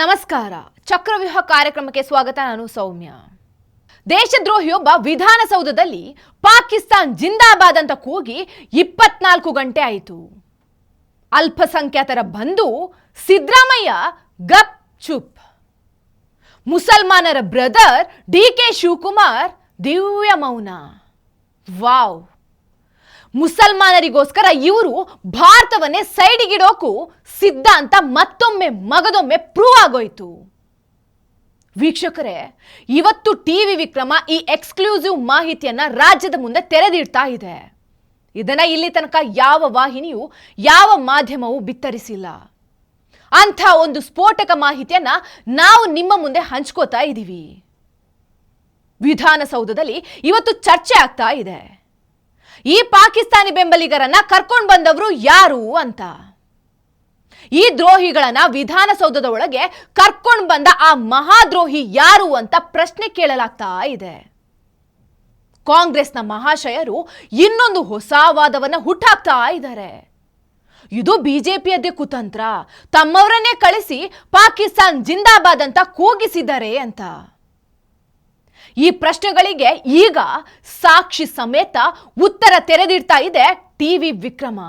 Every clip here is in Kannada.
ನಮಸ್ಕಾರ. ಚಕ್ರವ್ಯೂಹ ಕಾರ್ಯಕ್ರಮಕ್ಕೆ ಸ್ವಾಗತ. ನಾನು ಸೌಮ್ಯ. ದೇಶದ್ರೋಹಿಯೊಬ್ಬ ವಿಧಾನಸೌಧದಲ್ಲಿ ಪಾಕಿಸ್ತಾನ್ ಜಿಂದಾಬಾದ್ ಅಂತ ಕೂಗಿ ಇಪ್ಪತ್ನಾಲ್ಕು ಗಂಟೆ ಆಯಿತು. ಅಲ್ಪಸಂಖ್ಯಾತರ ಬಂಧು ಸಿದ್ದರಾಮಯ್ಯ ಗಪ್ ಚುಪ್. ಮುಸಲ್ಮಾನರ ಬ್ರದರ್ ಡಿ ಕೆ ಶಿವಕುಮಾರ್ ದಿವ್ಯ ಮೌನ. ವಾವ್. ಮುಸಲ್ಮಾನರಿಗೋಸ್ಕರ ಇವರು ಭಾರತವನ್ನೇ ಸೈಡಿಗಿಡೋಕು ಸಿದ್ಧ ಅಂತ ಮತ್ತೊಮ್ಮೆ ಮಗದೊಮ್ಮೆ ಪ್ರೂವ್ ಆಗೋಯ್ತು. ವೀಕ್ಷಕರೇ, ಇವತ್ತು ಟಿ ವಿ ವಿಕ್ರಮ ಈ ಎಕ್ಸ್ಕ್ಲೂಸಿವ್ ಮಾಹಿತಿಯನ್ನ ರಾಜ್ಯದ ಮುಂದೆ ತೆರೆದಿಡ್ತಾ ಇದೆ. ಇದನ್ನ ಇಲ್ಲಿ ತನಕ ಯಾವ ವಾಹಿನಿಯು, ಯಾವ ಮಾಧ್ಯಮವೂ ಬಿತ್ತರಿಸಿಲ್ಲ. ಅಂಥ ಒಂದು ಸ್ಫೋಟಕ ಮಾಹಿತಿಯನ್ನ ನಾವು ನಿಮ್ಮ ಮುಂದೆ ಹಂಚ್ಕೋತಾ ಇದ್ದೀವಿ ವಿಧಾನಸೌಧದಲ್ಲಿ ಇವತ್ತು ಚರ್ಚೆ ಆಗ್ತಾ ಇದೆ. ಈ ಪಾಕಿಸ್ತಾನಿ ಬೆಂಬಲಿಗರನ್ನ ಕರ್ಕೊಂಡು ಬಂದವರು ಯಾರು ಅಂತ. ಈ ದ್ರೋಹಿಗಳನ್ನ ವಿಧಾನಸೌಧದ ಒಳಗೆ ಕರ್ಕೊಂಡು ಬಂದ ಆ ಮಹಾದ್ರೋಹಿ ಯಾರು ಅಂತ ಪ್ರಶ್ನೆ ಕೇಳಲಾಗ್ತಾ ಇದೆ. ಕಾಂಗ್ರೆಸ್ನ ಮಹಾಶಯರು ಇನ್ನೊಂದು ಹೊಸ ವಾದವನ್ನ ಹುಟ್ಟಾಕ್ತಾ ಇದ್ದಾರೆ. ಇದು ಬಿಜೆಪಿಯದ್ದೇ ಕುತಂತ್ರ. ತಮ್ಮವರನ್ನೇ ಕಳಿಸಿ ಪಾಕಿಸ್ತಾನ್ ಜಿಂದಾಬಾದ್ ಅಂತ ಕೂಗಿಸಿದ್ದಾರೆ ಅಂತ. ಈ ಪ್ರಶ್ನೆಗಳಿಗೆ ಈಗ ಸಾಕ್ಷಿ ಸಮೇತ ಉತ್ತರ ತೆರೆದಿಡ್ತಾ ಇದೆ ಟಿವಿ ವಿಕ್ರಮ.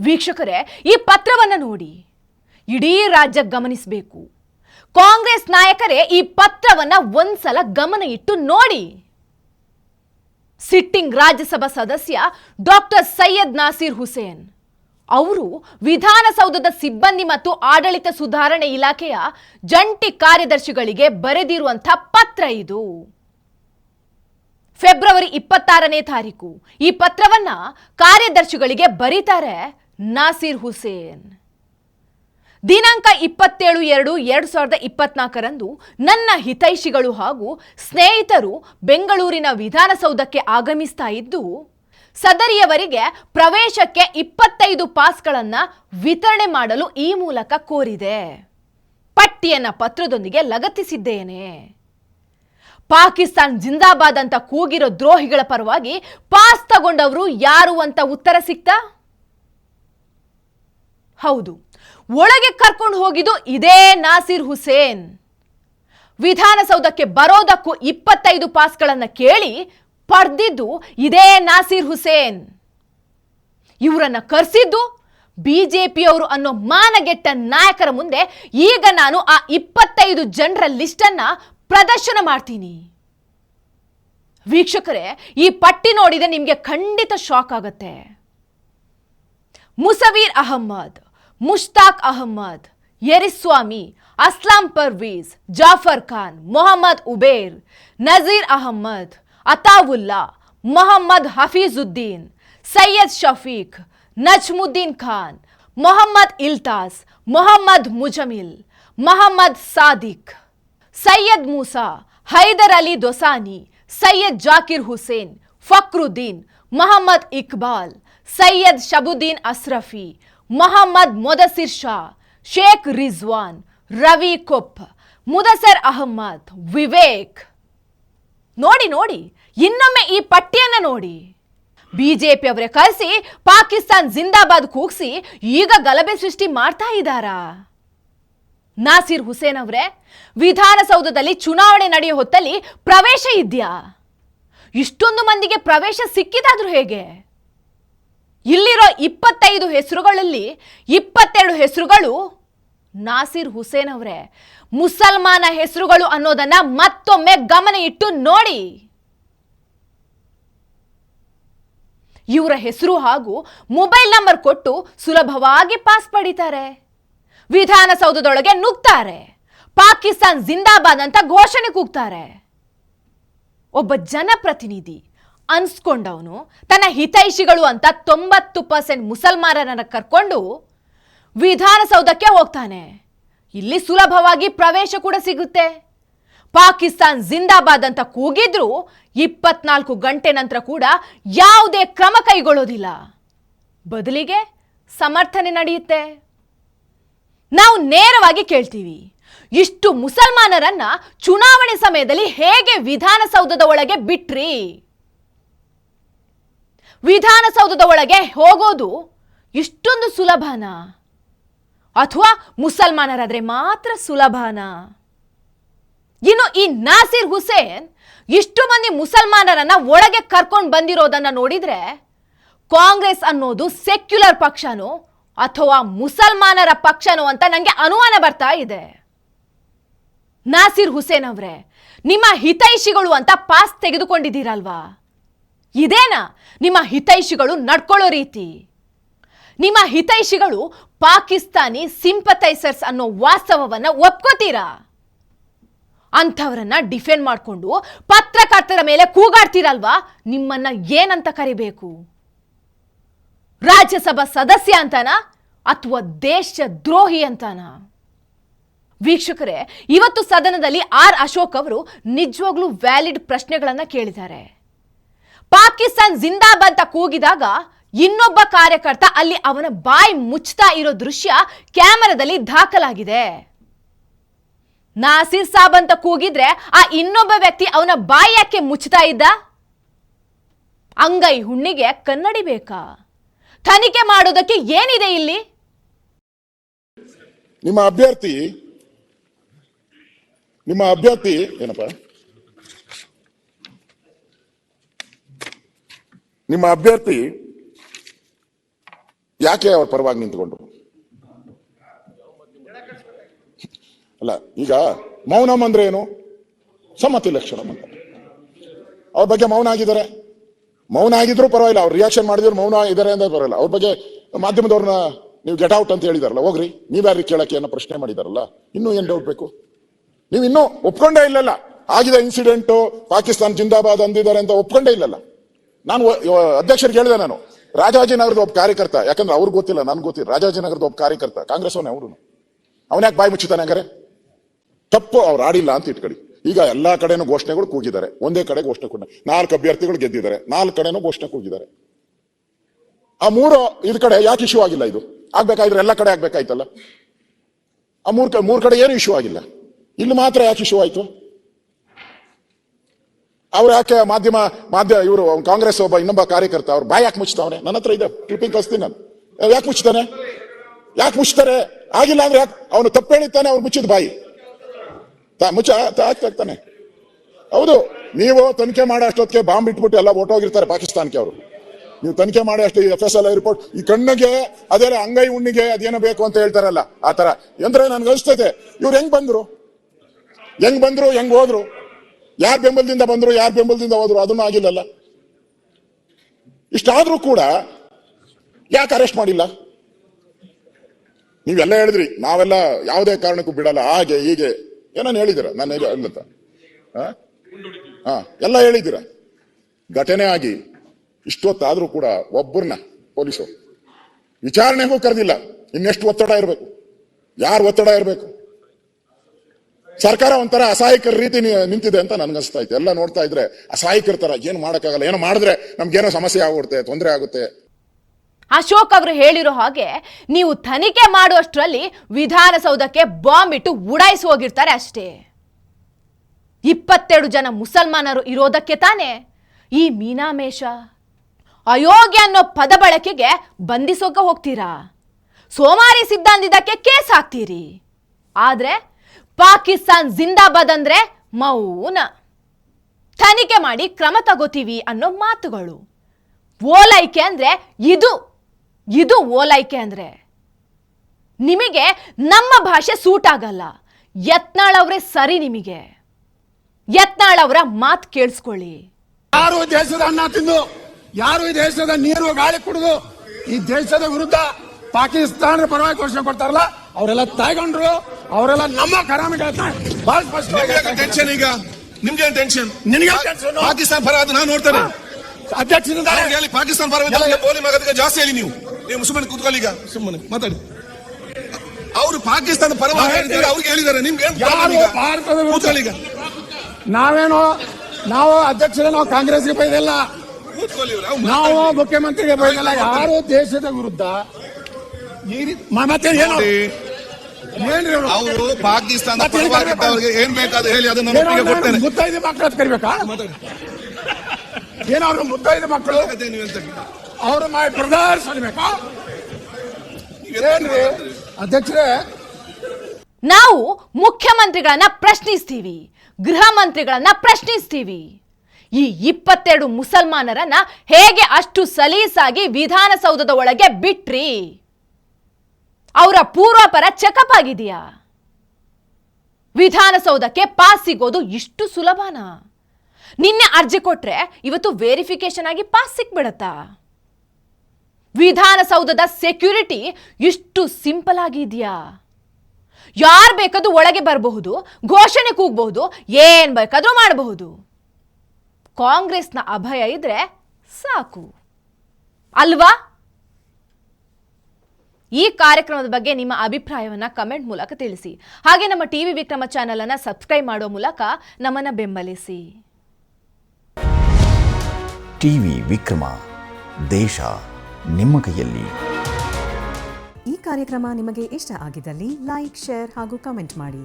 ವೀಕ್ಷಕರೇ, ಈ ಪತ್ರವನ್ನು ನೋಡಿ. ಇಡೀ ರಾಜ್ಯ ಗಮನಿಸಬೇಕು. ಕಾಂಗ್ರೆಸ್ ನಾಯಕರೇ, ಈ ಪತ್ರವನ್ನ ಒಂದ್ಸಲ ಗಮನ ಇಟ್ಟು ನೋಡಿ. ಸಿಟ್ಟಿಂಗ್ ರಾಜ್ಯಸಭಾ ಸದಸ್ಯ ಡಾಕ್ಟರ್ ಸೈಯದ್ ನಾಸೀರ್ ಹುಸೇನ್. ಅವರು ವಿಧಾನಸೌಧದ ಸಿಬ್ಬಂದಿ ಮತ್ತು ಆಡಳಿತ ಸುಧಾರಣೆ ಇಲಾಖೆಯ ಜಂಟಿ ಕಾರ್ಯದರ್ಶಿಗಳಿಗೆ ಬರೆದಿರುವಂಥ ಪತ್ರ ಇದು. ಫೆಬ್ರವರಿ ಇಪ್ಪತ್ತಾರನೇ ತಾರೀಕು. ಈ ಪತ್ರವನ್ನ ಕಾರ್ಯದರ್ಶಿಗಳಿಗೆ ಬರೀತಾರೆ ನಾಸಿರ್ ಹುಸೇನ್. ದಿನಾಂಕ ಇಪ್ಪತ್ತೇಳು ಎರಡು ಎರಡು ಸಾವಿರದ ಇಪ್ಪತ್ನಾಲ್ಕರಂದು ನನ್ನ ಹಿತೈಷಿಗಳು ಹಾಗೂ ಸ್ನೇಹಿತರು ಬೆಂಗಳೂರಿನ ವಿಧಾನಸೌಧಕ್ಕೆ ಆಗಮಿಸ್ತಾ ಇದ್ದು ಸದರಿಯವರಿಗೆ ಪ್ರವೇಶಕ್ಕೆ ಇಪ್ಪತ್ತೈದು ಪಾಸ್ಗಳನ್ನ ವಿತರಣೆ ಮಾಡಲು ಈ ಮೂಲಕ ಕೋರಿದೆ. ಪಟ್ಟಿಯನ್ನ ಪತ್ರದೊಂದಿಗೆ ಲಗತ್ತಿಸಿದ್ದೇನೆ. ಪಾಕಿಸ್ತಾನ್ ಜಿಂದಾಬಾದ್ ಅಂತ ಕೂಗಿರೋ ದ್ರೋಹಿಗಳ ಪರವಾಗಿ ಪಾಸ್ ತಗೊಂಡವರು ಯಾರು ಅಂತ ಉತ್ತರ ಸಿಕ್ತಾ? ಹೌದು, ಒಳಗೆ ಕರ್ಕೊಂಡು ಹೋಗಿದ್ದು ಇದೇ ನಾಸಿರ್ ಹುಸೇನ್. ವಿಧಾನಸೌಧಕ್ಕೆ ಬರೋದಕ್ಕೂ ಇಪ್ಪತ್ತೈದು ಪಾಸ್ಗಳನ್ನು ಕೇಳಿ ಪಡೆದಿದ್ದು ಇದೇ ನಾಸೀರ್ ಹುಸೇನ್. ಇವರನ್ನ ಕರೆಸಿದ್ದು ಪಿಯವರು ಅನ್ನೋ ಮಾನಗೆಟ್ಟ ನಾಯಕರ ಮುಂದೆ ಈಗ ನಾನು ಆ ಇಪ್ಪತ್ತೈದು ಜನರ ಲಿಸ್ಟನ್ನು ಪ್ರದರ್ಶನ ಮಾಡ್ತೀನಿ. ವೀಕ್ಷಕರೇ, ಈ ಪಟ್ಟಿ ನೋಡಿದರೆ ನಿಮಗೆ ಖಂಡಿತ ಶಾಕ್ ಆಗುತ್ತೆ. ಮುಸವೀರ್ ಅಹಮ್ಮದ್, ಮುಷ್ತಾಕ್ ಅಹಮ್ಮದ್, ಯರಿಸ್ವಾಮಿ, ಅಸ್ಲಾಂ ಪರ್ವೀಸ್, ಜಾಫರ್ ಖಾನ್, ಮೊಹಮ್ಮದ್ ಉಬೇರ್, ನಜೀರ್ ಅಹಮ್ಮದ್ अताउल्ला, मोहम्मद हफीजुद्दीन, सैयद शफीक, नजमुद्दीन खान, मोहम्मद इल्तास, मोहम्मद मुजमिल, मोहम्मद सादिक, सैयद मूसा, हैदर अली दोसानी, सैयद जाकिर हुसैन फक्रुद्दीन मोहम्मद इकबाल, सैयद शबुद्दीन अशरफी मोहम्मद मुदसिर शाह, शेख रिजवान, रवि कुप मुदसर अहमद, विवेक। ನೋಡಿ ನೋಡಿ, ಇನ್ನೊಮ್ಮೆ ಈ ಪಟ್ಟಿಯನ್ನು ನೋಡಿ. ಬಿಜೆಪಿ ಅವರೇ ಕರೆಸಿ, ಪಾಕಿಸ್ತಾನ್ ಜಿಂದಾಬಾದ್ ಕೂಗಿಸಿ, ಈಗ ಗಲಭೆ ಸೃಷ್ಟಿ ಮಾಡ್ತಾ ಇದ್ದಾರಾ? ನಾಸೀರ್ ಹುಸೇನ್ ಅವರೇ, ವಿಧಾನಸೌಧದಲ್ಲಿ ಚುನಾವಣೆ ನಡೆಯೋ ಹೊತ್ತಲ್ಲಿ ಪ್ರವೇಶ ಇದೆಯಾ? ಇಷ್ಟೊಂದು ಮಂದಿಗೆ ಪ್ರವೇಶ ಸಿಕ್ಕಿದಾದ್ರೂ ಹೇಗೆ? ಇಲ್ಲಿರೋ ಇಪ್ಪತ್ತೈದು ಹೆಸರುಗಳಲ್ಲಿ ಇಪ್ಪತ್ತೆರಡು ಹೆಸರುಗಳು ನಾಸಿರ್ ಹುಸೇನ್ ಅವರೇ ಮುಸಲ್ಮಾನ ಹೆಸರುಗಳು ಅನ್ನೋದನ್ನ ಮತ್ತೊಮ್ಮೆ ಗಮನ ಇಟ್ಟು ನೋಡಿ. ಇವರ ಹೆಸರು ಹಾಗೂ ಮೊಬೈಲ್ ನಂಬರ್ ಕೊಟ್ಟು ಸುಲಭವಾಗಿ ಪಾಸ್ ಪಡಿತಾರೆ. ವಿಧಾನಸೌಧದೊಳಗೆ ನುಗ್ತಾರೆ. ಪಾಕಿಸ್ತಾನ್ ಜಿಂದಾಬಾದ್ ಅಂತ ಘೋಷಣೆ ಕೂಗ್ತಾರೆ. ಒಬ್ಬ ಜನಪ್ರತಿನಿಧಿ ಅನ್ಸ್ಕೊಂಡವನು, ತನ್ನ ಹಿತೈಷಿಗಳು ಅಂತ ತೊಂಬತ್ತು ಪರ್ಸೆಂಟ್ ಮುಸಲ್ಮಾನರನ್ನು ಕರ್ಕೊಂಡು ವಿಧಾನಸೌಧಕ್ಕೆ ಹೋಗ್ತಾನೆ. ಇಲ್ಲಿ ಸುಲಭವಾಗಿ ಪ್ರವೇಶ ಕೂಡ ಸಿಗುತ್ತೆ. ಪಾಕಿಸ್ತಾನ್ ಜಿಂದಾಬಾದ್ ಅಂತ ಕೂಗಿದ್ರು ಇಪ್ಪತ್ನಾಲ್ಕು ಗಂಟೆ ನಂತರ ಕೂಡ ಯಾವುದೇ ಕ್ರಮ ಕೈಗೊಳ್ಳೋದಿಲ್ಲ. ಬದಲಿಗೆ ಸಮರ್ಥನೆ ನಡೆಯುತ್ತೆ. ನಾವು ನೇರವಾಗಿ ಕೇಳ್ತೀವಿ. ಇಷ್ಟು ಮುಸಲ್ಮಾನರನ್ನ ಚುನಾವಣೆ ಸಮಯದಲ್ಲಿ ಹೇಗೆ ವಿಧಾನಸೌಧದ ಒಳಗೆ ಬಿಟ್ರಿ? ವಿಧಾನಸೌಧದ ಒಳಗೆ ಹೋಗೋದು ಇಷ್ಟೊಂದು ಸುಲಭನಾ? ಅಥವಾ ಮುಸಲ್ಮಾನರಾದರೆ ಮಾತ್ರ ಸುಲಭನಾ? ಇನ್ನು ಈ ನಾಸಿರ್ ಹುಸೇನ್ ಇಷ್ಟು ಮಂದಿ ಮುಸಲ್ಮಾನರನ್ನ ಒಳಗೆ ಕರ್ಕೊಂಡು ಬಂದಿರೋದನ್ನ ನೋಡಿದ್ರೆ ಕಾಂಗ್ರೆಸ್ ಅನ್ನೋದು ಸೆಕ್ಯುಲರ್ ಪಕ್ಷನೋ ಅಥವಾ ಮುಸಲ್ಮಾನರ ಪಕ್ಷನೋ ಅಂತ ನನಗೆ ಅನುಮಾನ ಬರ್ತಾ ಇದೆ. ನಾಸಿರ್ ಹುಸೇನ್ ಅವರೇ, ನಿಮ್ಮ ಹಿತೈಷಿಗಳು ಅಂತ ಪಾಸ್ ತೆಗೆದುಕೊಂಡಿದ್ದೀರಲ್ವಾ? ಇದೇನಾ? ನಿಮ್ಮ ಹಿತೈಷಿಗಳು ನಡ್ಕೊಳ್ಳೋ ರೀತಿ? ನಿಮ್ಮ ಹಿತೈಷಿಗಳು ಪಾಕಿಸ್ತಾನಿ ಸಿಂಪಥೈಸರ್ಸ್ ಅನ್ನೋ ವಾಸ್ತವವನ್ನ ಒಪ್ಕೋತೀರಾ? ಅಂಥವರನ್ನ ಡಿಫೆಂಡ್ ಮಾಡಿಕೊಂಡು ಪತ್ರಕರ್ತರ ಮೇಲೆ ಕೂಗಾಡ್ತೀರಲ್ವಾ? ನಿಮ್ಮನ್ನ ಏನಂತ ಕರಿಬೇಕು? ರಾಜ್ಯಸಭಾ ಸದಸ್ಯ ಅಂತಾನ? ಅಥವಾ ದೇಶ ದ್ರೋಹಿ ಅಂತಾನ? ವೀಕ್ಷಕರೇ, ಇವತ್ತು ಸದನದಲ್ಲಿ ಆರ್ ಅಶೋಕ್ ಅವರು ನಿಜವಾಗ್ಲೂ ವ್ಯಾಲಿಡ್ ಪ್ರಶ್ನೆಗಳನ್ನ ಕೇಳಿದ್ದಾರೆ. ಪಾಕಿಸ್ತಾನ್ ಜಿಂದಾಬಾದ್ ಅಂತ ಕೂಗಿದಾಗ ಇನ್ನೊಬ್ಬ ಕಾರ್ಯಕರ್ತ ಅಲ್ಲಿ ಅವನ ಬಾಯಿ ಮುಚ್ತಾ ಇರೋ ದೃಶ್ಯ ಕ್ಯಾಮೆರಾದಲ್ಲಿ ದಾಖಲಾಗಿದೆ. ನಾಸಿರ್ ಸಾಬ್ ಅಂತ ಕೂಗಿದ್ರೆ ಆ ಇನ್ನೊಬ್ಬ ವ್ಯಕ್ತಿ ಅವನ ಬಾಯಿ ಯಾಕೆ ಮುಚ್ತಾ ಇದ್ದ? ಅಂಗೈ ಹುಣ್ಣಿಗೆ ಕನ್ನಡಿ ಬೇಕಾ? ತನಿಖೆ ಮಾಡೋದಕ್ಕೆ ಏನಿದೆ ಇಲ್ಲಿ? ನಿಮ್ಮ ಅಭ್ಯರ್ಥಿ ನಿಮ್ಮ ಅಭ್ಯರ್ಥಿ ಏನಪ್ಪ? ನಿಮ್ಮ ಅಭ್ಯರ್ಥಿ ಯಾಕೆ ಅವ್ರ ಪರವಾಗಿ ನಿಂತ್ಕೊಂಡ್ರು ಅಲ್ಲ, ಈಗ ಮೌನಂ ಅಂದ್ರೆ ಏನು? ಸಮ್ಮತಿ ಲಕ್ಷಣ ಅಂತ ಅವ್ರ ಬಗ್ಗೆ ಮೌನ ಆಗಿದ್ದಾರೆ. ಮೌನ ಆಗಿದ್ರು ಪರವಾಗಿಲ್ಲ, ಅವ್ರು ರಿಯಾಕ್ಷನ್ ಮಾಡಿದ್ರು ಮೌನ ಇದ್ದಾರೆ ಅಂತ ಪರವಾಗಿಲ್ಲ. ಅವ್ರ ಬಗ್ಗೆ ಮಾಧ್ಯಮದವ್ರನ್ನ ನೀವು ಗೆಟ್ ಔಟ್ ಅಂತ ಹೇಳಿದಾರಲ್ಲ, ಹೋಗ್ರಿ. ನೀವ್ಯಾರಿಗೆ ಕೇಳಕ್ಕೆ ಏನೋ ಪ್ರಶ್ನೆ ಮಾಡಿದಾರಲ್ಲ, ಇನ್ನೂ ಏನ್ ಡೌಟ್ ಬೇಕು? ನೀವು ಇನ್ನೂ ಒಪ್ಕೊಂಡೇ ಇಲ್ಲಲ್ಲ. ಆಗಿದೆ ಇನ್ಸಿಡೆಂಟ್ ಪಾಕಿಸ್ತಾನ ಜಿಂದಾಬಾದ್ ಅಂದಿದ್ದಾರೆ ಅಂತ ಒಪ್ಕೊಂಡೇ ಇಲ್ಲಲ್ಲ. ನಾನು ಅಧ್ಯಕ್ಷರಿಗೆ ಹೇಳಿದೆ ನಾನು. ರಾಜಾಜಿನಗರದ ಒಬ್ಬ ಕಾರ್ಯಕರ್ತ, ಯಾಕಂದ್ರೆ ಅವ್ರಿಗೆ ಗೊತ್ತಿಲ್ಲ, ನನ್ಗೆ ಗೊತ್ತಿಲ್ಲ. ರಾಜಾಜಿನಗರದ ಒಬ್ಬ ಕಾರ್ಯಕರ್ತ ಕಾಂಗ್ರೆಸ್ ಅವನೇ ಅವರು ಅವನ್ಯಾಕೆ ಬಾಯಿ ಮುಚ್ಚುತ್ತಾನೆ ಹಂಗಾರೆ? ತಪ್ಪು, ಅವ್ರು ಆಡಿಲ್ಲ ಅಂತ ಇಟ್ಕೊಳ್ಳಿ. ಈಗ ಎಲ್ಲಾ ಕಡೆನೂ ಘೋಷಣೆಗಳು ಕೂಗಿದ್ದಾರೆ. ಒಂದೇ ಕಡೆ ಘೋಷಣೆ ಕೂಡ ನಾಲ್ಕು ಅಭ್ಯರ್ಥಿಗಳು ಗೆದ್ದಿದ್ದಾರೆ. ನಾಲ್ಕು ಕಡೆನೂ ಘೋಷಣೆ ಕೂಗಿದ್ದಾರೆ. ಆ ಮೂರು, ಇದ್ ಕಡೆ ಯಾಕೆ ಇಶ್ಯೂ ಆಗಿಲ್ಲ ಇದು? ಆಗ್ಬೇಕಾದ್ರೆ ಎಲ್ಲ ಕಡೆ ಆಗ್ಬೇಕಾಯ್ತಲ್ಲ? ಆ ಮೂರ್ ಕಡೆ ಮೂರ್ ಕಡೆ ಏನು ಇಶ್ಯೂ ಆಗಿಲ್ಲ? ಇಲ್ಲಿ ಮಾತ್ರ ಯಾಕೆ ಇಶ್ಯೂ ಆಯ್ತು? ಅವ್ರು ಯಾಕೆ ಮಾಧ್ಯಮ ಮಾಧ್ಯಮ ಇವರು ಕಾಂಗ್ರೆಸ್ ಒಬ್ಬ ಇನ್ನೊಬ್ಬ ಕಾರ್ಯಕರ್ತ, ಅವ್ರು ಬಾಯ್ ಯಾಕೆ ಮುಚ್ತಾವನೆ ನನ್ನ ಹತ್ರ ಇದೆ, ಟ್ರಿಪ್ಪಿಂಗ್ ಕಳಿಸ್ತೀನಿ ನಾನು. ಯಾಕೆ ಮುಚ್ತಾನೆ ಯಾಕೆ ಮುಚ್ತಾರೆ ಆಗಿಲ್ಲ ಅಂದ್ರೆ ಯಾಕೆ? ಅವನು ತಪ್ಪು ಹೇಳಿತಾನೆ ಅವ್ರು ಮುಚ್ಚಿದ ಬಾಯಿ. ಮುಚ್ಚ ಆಗ್ತಾನೆ ಹೌದು, ನೀವು ತನಿಖೆ ಮಾಡೋ ಅಷ್ಟೊತ್ತಿಗೆ ಬಾಂಬ್ ಇಟ್ಬಿಟ್ಟು ಎಲ್ಲ ಹೊಟ್ಟೋಗಿರ್ತಾರೆ ಪಾಕಿಸ್ತಾನಕ್ಕೆ ಅವರು. ನೀವು ತನಿಖೆ ಮಾಡಿ ಅಷ್ಟೇ ಎಫ್ ಎಸ್ ಎಲ್ ರಿಪೋರ್ಟ್ ಈ ಕಣ್ಣಿಗೆ ಅದೇ ಅಂಗೈ ಉಣ್ಣಿಗೆ ಅದೇನೋ ಬೇಕು ಅಂತ ಹೇಳ್ತಾರಲ್ಲ, ಆ ತರ ಅಂದ್ರೆ ನನ್ಗೆ ಅನಿಸ್ತೈತೆ. ಇವ್ರು ಹೆಂಗ್ ಬಂದ್ರು? ಹೆಂಗ್ ಬಂದ್ರು? ಹೆಂಗ್ ಹೋದ್ರು? ಯಾರ್ ಬೆಂಬಲದಿಂದ ಬಂದ್ರು, ಯಾರ ಬೆಂಬಲದಿಂದ ಹೋದ್ರು, ಅದನ್ನು ಆಗಿಲ್ಲಲ್ಲ. ಇಷ್ಟಾದರೂ ಕೂಡ ಯಾಕೆ ಅರೆಸ್ಟ್ ಮಾಡಿಲ್ಲ? ನೀವೆಲ್ಲ ಹೇಳಿದ್ರಿ, ನಾವೆಲ್ಲ ಯಾವುದೇ ಕಾರಣಕ್ಕೂ ಬಿಡಲ್ಲ, ಹಾಗೆ, ಹೀಗೆ. ಏನೋ ಹೇಳಿದಿರ ನಾನು ಹೇಗೆ ಅಲ್ಲಂತ ಹಾ ಎಲ್ಲ ಹೇಳಿದ್ದೀರ? ಘಟನೆ ಆಗಿ ಇಷ್ಟೊತ್ತಾದರೂ ಕೂಡ ಒಬ್ಬರನ್ನ ಪೊಲೀಸು ವಿಚಾರಣೆಗೂ ಕರೆದಿಲ್ಲ, ಇನ್ನೆಷ್ಟು ಒತ್ತಡ ಇರಬೇಕು? ಯಾರು ಒತ್ತಡ ಇರಬೇಕು? ಸರ್ಕಾರ ಒಂಥರ ಅಸಹಾಯಕರ ರೀತಿ ನಿಂತಿದೆ ಅಂತ ನನ್ಗನ್ಸ್ತಾ ಇತ್ತು ಎಲ್ಲ ನೋಡ್ತಾ ಇದ್ರೆ ಅಸಹಾಯಕರ ತರ ಏನು ಮಾಡಕ್ಕಾಗಲ್ಲ. ಏನೋ ಮಾಡಿದ್ರೆ ನಮ್ಗೇನೋ ಸಮಸ್ಯೆ ಆಗ್ಬಿಡುತ್ತೆ, ತೊಂದರೆ ಆಗುತ್ತೆ. ಅಶೋಕ್ ಅವರು ಹೇಳಿರೋ ಹಾಗೆ ನೀವು ತನಿಖೆ ಮಾಡುವಷ್ಟರಲ್ಲಿ ವಿಧಾನಸೌಧಕ್ಕೆ ಬಾಂಬ್ ಇಟ್ಟು ಉಡಾಯಿಸಿ ಹೋಗಿರ್ತಾರೆ ಅಷ್ಟೇ. ಇಪ್ಪತ್ತೆರಡು ಜನ ಮುಸಲ್ಮಾನರು ಇರೋದಕ್ಕೆ ತಾನೇ ಈ ಮೀನಾಮೇಷ. ಅಯೋಗ್ಯ ಅನ್ನೋ ಪದ ಬಳಕೆಗೆ ಬಂಧಿಸೋಕೆ ಹೋಗ್ತೀರಾ? ಸೋಮಾರಿ ಸಿದ್ಧಾಂತಿದಕ್ಕೆ ಕೇಸ್ ಹಾಕ್ತೀರಿ. ಆದ್ರೆ ಪಾಕಿಸ್ತಾನ್ ಜಿಂದಾಬಾದ್ ಅಂದ್ರೆ ಮೌನ. ತನಿಖೆ ಮಾಡಿ ಕ್ರಮ ತಗೋತೀವಿ ಅನ್ನೋ ಮಾತುಗಳು. ಓಲೈಕೆ ಅಂದ್ರೆ ಇದು ಇದು ಓಲೈಕೆ ಅಂದ್ರೆ. ನಿಮಗೆ ನಮ್ಮ ಭಾಷೆ ಸೂಟ್ ಆಗಲ್ಲ. ಯತ್ನಾಳ್ ಅವರೇ ಸರಿ ನಿಮಗೆ. ಯತ್ನಾಳ್ ಅವರ ಮಾತು ಕೇಳಿಸ್ಕೊಳ್ಳಿ. ಯಾರು ದೇಶದ ಅನ್ನ ತಿಂದು, ಯಾರು ಈ ದೇಶದ ನೀರು ಗಾಳಿ ಕುಡಿದು, ಈ ದೇಶದ ವಿರುದ್ಧ ಪಾಕಿಸ್ತಾನ ಪರವಾಗಿ ಘೋಷಣೆ ಕೊಡ್ತಾರಲ್ಲ, ಅವರೆಲ್ಲ ತಾಯ್ಕೊಂಡ್ರು. ಅವರೆಲ್ಲ ನಮ್ಮ ಕರಾಮಿಗಳನ್ನ ಬಹಳ ಟೆನ್ಷನ್ ಈಗ? ನಿಮ್ಗೆ ಟೆನ್ಷನ್ ನಿನಗೆ ಟೆನ್ಷನ್ ಪಾಕಿಸ್ತಾನ ಪರ ಅದು ನಾನು ನೋಡ್ತೇನೆ. ಅವ್ರಿಗೆ ಹೇಳಿ ಪಾಕಿಸ್ತಾನ ಪರ ಗೋಲಿ ಮಗದಿಗೆ ಜಾಸ್ತಿ ಹೇಳಿ ನೀವು. ನೀವು ಸುಮ್ಮನೆ ಕೂತ್ಕೊಳ್ಳಿ ಈಗ. ಸುಮ್ಮನೆ ಮಾತಾಡಿ. ಅವರು ಪಾಕಿಸ್ತಾನ ಪರವಾಗಿ ಹೇಳಿದ್ದಾರೆ ಅವ್ರಿಗೆ ಹೇಳಿದ್ದಾರೆ. ನಿಮ್ಗೆ ಭಾರತದ ಕೂತ್ಕೊಳ್ಳಿ ಈಗ. ನಾವೇನೋ ನಾವು ಅಧ್ಯಕ್ಷರೇನೋ ನಾವು ಬೈದಿಲ್ಲ ಇವ್ರು. ಅವ್ರು ನಾವು. ಮುಖ್ಯಮಂತ್ರಿಗೆ ಬೈದಿಲ್ಲ ಯಾರು ದೇಶದ ವಿರುದ್ಧ ಈ ರೀತಿ ಮ- ಮತ್ತೆ ಅವರು? ಪಾಕಿಸ್ತಾನ ಪರವಾಗಿದ್ದವರಿಗೆ ಏನ್ ಬೇಕಾದ್ರೆ ಹೇಳಿ ಅದನ್ನ ಒಪ್ಪಿಗೆ ಕೊಡ್ತೇನೆ. ಮುತ್ತೈದೆ ಮಕ್ಕಳು ಕರಿಬೇಕಾ? ಮಾತಾಡಿ ಏನೋ ಅವ್ರ ಮುತ್ತೈದೆ ಮಕ್ಕಳು? ಅವ್ರ ಮಾಡಿ ಪ್ರದರ್ಶನಬೇಕಾ ಏನ್ರಿ? ಅಧ್ಯಕ್ಷರೇ ನಾವು ಮುಖ್ಯಮಂತ್ರಿಗಳನ್ನ ಪ್ರಶ್ನಿಸ್ತೀವಿ ಗೃಹ ಮಂತ್ರಿಗಳನ್ನ ಪ್ರಶ್ನಿಸ್ತೀವಿ. ಈ ಇಪ್ಪತ್ತೆರಡು ಮುಸಲ್ಮಾನರನ್ನ ಹೇಗೆ ಅಷ್ಟು ಸಲೀಸಾಗಿ ವಿಧಾನಸೌಧದ ಒಳಗೆ ಬಿಟ್ರಿ? ಅವರ ಪೂರ್ವಪರ ಚೆಕಪ್ ಆಗಿದೆಯಾ? ವಿಧಾನಸೌಧಕ್ಕೆ ಪಾಸ್ ಸಿಗೋದು ಇಷ್ಟು ಸುಲಭನಾ? ನಿನ್ನೆ ಅರ್ಜಿ ಕೊಟ್ರೆ ಇವತ್ತು ವೆರಿಫಿಕೇಶನ್ ಆಗಿ ಪಾಸ್ ಸಿಕ್ಬಿಡತ್ತಾ? ವಿಧಾನಸೌಧದ ಸೆಕ್ಯೂರಿಟಿ ಇಷ್ಟು ಸಿಂಪಲ್ ಆಗಿದೆಯಾ? ಯಾರು ಬೇಕಾದ್ರೂ ಒಳಗೆ ಬರಬಹುದು, ಘೋಷಣೆ ಕೂಗಬಹುದು, ಏನು ಬೇಕಾದರೂ ಮಾಡಬಹುದು. ಕಾಂಗ್ರೆಸ್ನ ಅಭಯ ಇದ್ರೆ ಸಾಕು. ಅಲ್ವಾ? ಈ ಕಾರ್ಯಕ್ರಮದ ಬಗ್ಗೆ ನಿಮ್ಮ ಅಭಿಪ್ರಾಯವನ್ನು ಕಮೆಂಟ್ ಮೂಲಕ ತಿಳಿಸಿ. ಹಾಗೆ ನಮ್ಮ ಟಿವಿ ವಿಕ್ರಮ ಚಾನೆಲ್ ಅನ್ನು ಸಬ್ಸ್ಕ್ರೈಬ್ ಮಾಡುವ ಮೂಲಕ ನಮ್ಮನ್ನ ಬೆಂಬಲಿಸಿ. ಟಿವಿ ವಿಕ್ರಮ ದೇಶ ನಿಮ್ಮ ಕೈಯಲ್ಲಿ. ಈ ಕಾರ್ಯಕ್ರಮ ನಿಮಗೆ ಇಷ್ಟ ಆಗಿದ್ದಲ್ಲಿ ಲೈಕ್ ಶೇರ್ ಹಾಗೂ ಕಮೆಂಟ್ ಮಾಡಿ.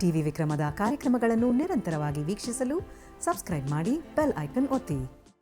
ಟಿವಿ ವಿಕ್ರಮದ ಕಾರ್ಯಕ್ರಮಗಳನ್ನು ನಿರಂತರವಾಗಿ ವೀಕ್ಷಿಸಲು ಸಬ್ಸ್ಕ್ರೈಬ್ ಮಾಡಿ ಬೆಲ್ ಐಕನ್ ಒತ್ತಿ.